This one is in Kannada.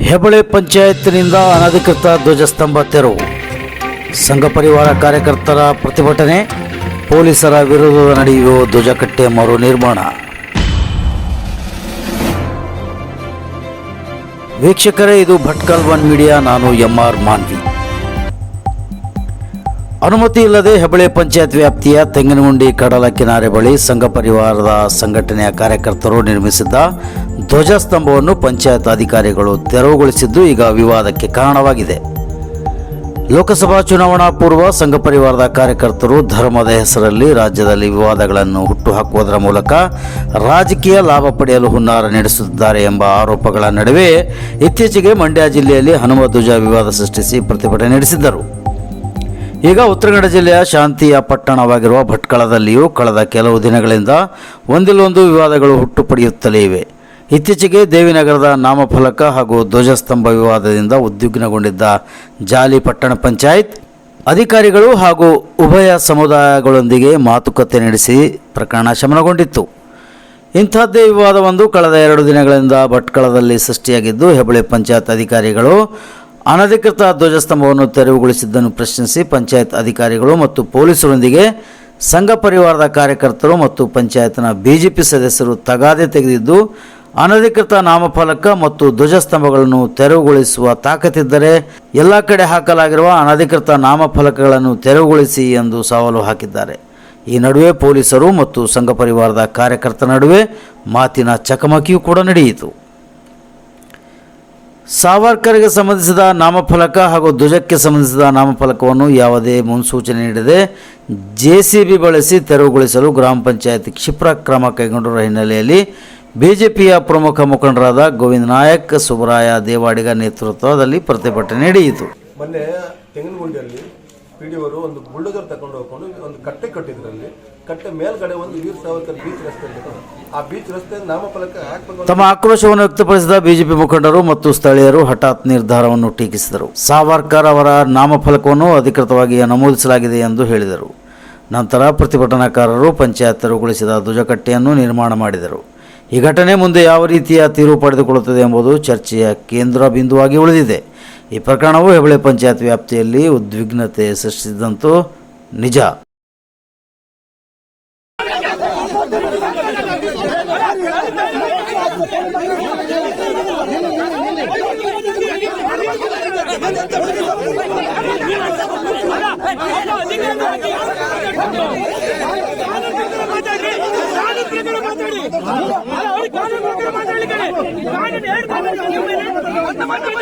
ಹೆಬಳೆ ಪಂಚಾಯತ್ನಿಂದ ಅನಧಿಕೃತ ಧ್ವಜಸ್ತಂಭ ತೆರವು. ಸಂಘ ಪರಿವಾರ ಕಾರ್ಯಕರ್ತರ ಪ್ರತಿಭಟನೆ, ಪೊಲೀಸರ ವಿರುದ್ಧ ನಡೆಯುವ ಧ್ವಜಕಟ್ಟೆ ಮರು ನಿರ್ಮಾಣ. ವೀಕ್ಷಕರೇ, ಇದು ಭಟ್ಕಲ್ ಒನ್ ಮೀಡಿಯಾ, ನಾನು ಎಂ ಆರ್ ಮಾನ್ವಿ. ಅನುಮತಿ ಇಲ್ಲದೆ ಹೆಬಳೆ ಪಂಚಾಯತ್ ವ್ಯಾಪ್ತಿಯ ತೆಂಗಿನಗುಂಡಿ ಕಡಲ ಕಿನಾರೆ ಬಳಿ ಸಂಘ ಪರಿವಾರದ ಸಂಘಟನೆಯ ಕಾರ್ಯಕರ್ತರು ನಿರ್ಮಿಸಿದ್ದ ಧ್ವಜಸ್ತಂಭವನ್ನು ಪಂಚಾಯತ್ ಅಧಿಕಾರಿಗಳು ತೆರವುಗೊಳಿಸಿದ್ದು ಈಗ ವಿವಾದಕ್ಕೆ ಕಾರಣವಾಗಿದೆ. ಲೋಕಸಭಾ ಚುನಾವಣಾ ಪೂರ್ವ ಸಂಘ ಪರಿವಾರದ ಕಾರ್ಯಕರ್ತರು ಧರ್ಮದ ಹೆಸರಲ್ಲಿ ರಾಜ್ಯದಲ್ಲಿ ವಿವಾದಗಳನ್ನು ಹುಟ್ಟುಹಾಕುವುದರ ಮೂಲಕ ರಾಜಕೀಯ ಲಾಭ ಪಡೆಯಲು ಹುನ್ನಾರ ನಡೆಸುತ್ತಿದ್ದಾರೆ ಎಂಬ ಆರೋಪಗಳ ನಡುವೆ ಇತ್ತೀಚೆಗೆ ಮಂಡ್ಯ ಜಿಲ್ಲೆಯಲ್ಲಿ ಹನುಮ ಧ್ವಜ ವಿವಾದ ಸೃಷ್ಟಿಸಿ ಪ್ರತಿಭಟನೆ ನಡೆಸಿದ್ದರು. ಈಗ ಉತ್ತರ ಕನ್ನಡ ಜಿಲ್ಲೆಯ ಶಾಂತಿಯ ಪಟ್ಟಣವಾಗಿರುವ ಭಟ್ಕಳದಲ್ಲಿಯೂ ಕಳೆದ ಕೆಲವು ದಿನಗಳಿಂದ ಒಂದಿಲ್ಲೊಂದು ವಿವಾದಗಳು ಹುಟ್ಟು ಪಡೆಯುತ್ತಲೇ ಇವೆ. ಇತ್ತೀಚೆಗೆ ದೇವಿನಗರದ ನಾಮಫಲಕ ಹಾಗೂ ಧ್ವಜಸ್ತಂಭ ವಿವಾದದಿಂದ ಉದ್ವಿಗ್ನಗೊಂಡಿದ್ದ ಜಾಲಿ ಪಟ್ಟಣ ಪಂಚಾಯತ್, ಅಧಿಕಾರಿಗಳು ಹಾಗೂ ಉಭಯ ಸಮುದಾಯಗಳೊಂದಿಗೆ ಮಾತುಕತೆ ನಡೆಸಿ ಪ್ರಕರಣ ಶಮನಗೊಂಡಿತ್ತು. ಇಂಥದ್ದೇ ವಿವಾದವೊಂದು ಕಳೆದ ಎರಡು ದಿನಗಳಿಂದ ಭಟ್ಕಳದಲ್ಲಿ ಸೃಷ್ಟಿಯಾಗಿದ್ದು ಹೆಬಳೆ ಪಂಚಾಯತ್ ಅಧಿಕಾರಿಗಳು ಅನಧಿಕೃತ ಧ್ವಜಸ್ತಂಭವನ್ನು ತೆರವುಗೊಳಿಸಿದ್ದನ್ನು ಪ್ರಶ್ನಿಸಿ ಪಂಚಾಯತ್ ಅಧಿಕಾರಿಗಳು ಮತ್ತು ಪೊಲೀಸರೊಂದಿಗೆ ಸಂಘ ಪರಿವಾರದ ಕಾರ್ಯಕರ್ತರು ಮತ್ತು ಪಂಚಾಯತ್ನ ಬಿಜೆಪಿ ಸದಸ್ಯರು ತಗಾದೆ ತೆಗೆದಿದ್ದು, ಅನಧಿಕೃತ ನಾಮಫಲಕ ಮತ್ತು ಧ್ವಜಸ್ತಂಭಗಳನ್ನು ತೆರವುಗೊಳಿಸುವ ತಾಕತ್ತಿದ್ದರೆ ಎಲ್ಲ ಕಡೆ ಹಾಕಲಾಗಿರುವ ಅನಧಿಕೃತ ನಾಮಫಲಕಗಳನ್ನು ತೆರವುಗೊಳಿಸಿ ಎಂದು ಸವಾಲು ಹಾಕಿದ್ದಾರೆ. ಈ ನಡುವೆ ಪೊಲೀಸರು ಮತ್ತು ಸಂಘ ಪರಿವಾರದ ಕಾರ್ಯಕರ್ತರ ನಡುವೆ ಮಾತಿನ ಚಕಮಕಿಯೂ ಕೂಡ ನಡೆಯಿತು. ಸಾವರ್ಕರ್ಗೆ ಸಂಬಂಧಿಸಿದ ನಾಮಫಲಕ ಹಾಗೂ ಧ್ವಜಕ್ಕೆ ಸಂಬಂಧಿಸಿದ ನಾಮಫಲಕವನ್ನು ಯಾವುದೇ ಮುನ್ಸೂಚನೆ ನೀಡದೆ ಜೆ ಸಿ ಬಿ ಬಳಸಿ ತೆರವುಗೊಳಿಸಲು ಗ್ರಾಮ ಪಂಚಾಯತ್ ಕ್ಷಿಪ್ರ ಕ್ರಮ ಕೈಗೊಂಡಿರುವ ಹಿನ್ನೆಲೆಯಲ್ಲಿ ಬಿಜೆಪಿಯ ಪ್ರಮುಖ ಮುಖಂಡರಾದ ಗೋವಿಂದ ನಾಯಕ್ ಸುಬ್ರಾಯ ದೇವಾಡಿಗ ನೇತೃತ್ವದಲ್ಲಿ ಪ್ರತಿಭಟನೆ ನಡೆಯಿತು. ಪಿ ಅವರು ಒಂದು ಬುಲ್ಡೋಜರ್ ತಗೊಂಡು ಹೋಗ್ಕೊಂಡು ಒಂದು ಕಟ್ಟೆ ಕಟ್ಟಿದ್ರಲ್ಲಿ ಕಟ್ಟೆ ಮೇಲ್ಗಡೆ ಒಂದು ವೀರ್ ಸಾವರ್ಕರ್ ಬೀಚ್ ರಸ್ತೆ ಆ ಬೀಚ್ ರಸ್ತೆ ನಾಮಫಲಕ ತಮ್ಮ ಆಕ್ರೋಶವನ್ನು ವ್ಯಕ್ತಪಡಿಸಿದ ಬಿಜೆಪಿ ಮುಖಂಡರು ಮತ್ತು ಸ್ಥಳೀಯರು ಹಠಾತ್ ನಿರ್ಧಾರವನ್ನು ಟೀಕಿಸಿದರು. ಸಾವರ್ಕರ್ ಅವರ ನಾಮಫಲಕವನ್ನು ಅಧಿಕೃತವಾಗಿ ನಮೂದಿಸಲಾಗಿದೆ ಎಂದು ಹೇಳಿದರು. ನಂತರ ಪ್ರತಿಭಟನಾಕಾರರು ಪಂಚಾಯತ್ ತೆರವುಗೊಳಿಸಿದ ಧ್ವಜಕಟ್ಟೆಯನ್ನು ನಿರ್ಮಾಣ ಮಾಡಿದರು. ಈ ಘಟನೆ ಮುಂದೆ ಯಾವ ರೀತಿಯ ತೀರು ಪಡೆದುಕೊಳ್ಳುತ್ತದೆ ಎಂಬುದು ಚರ್ಚೆಯ ಕೇಂದ್ರ ಬಿಂದುವಾಗಿ ಉಳಿದಿದೆ. ಈ ಪ್ರಕರಣವು ಹೆಬಳೆ ಪಂಚಾಯತ್ ವ್ಯಾಪ್ತಿಯಲ್ಲಿ ಉದ್ವಿಗ್ನತೆ ಸೃಷ್ಟಿಸಿದಂತೂ ನಿಜ. ಮಾತಾಡಿ. அந்த மக்கள்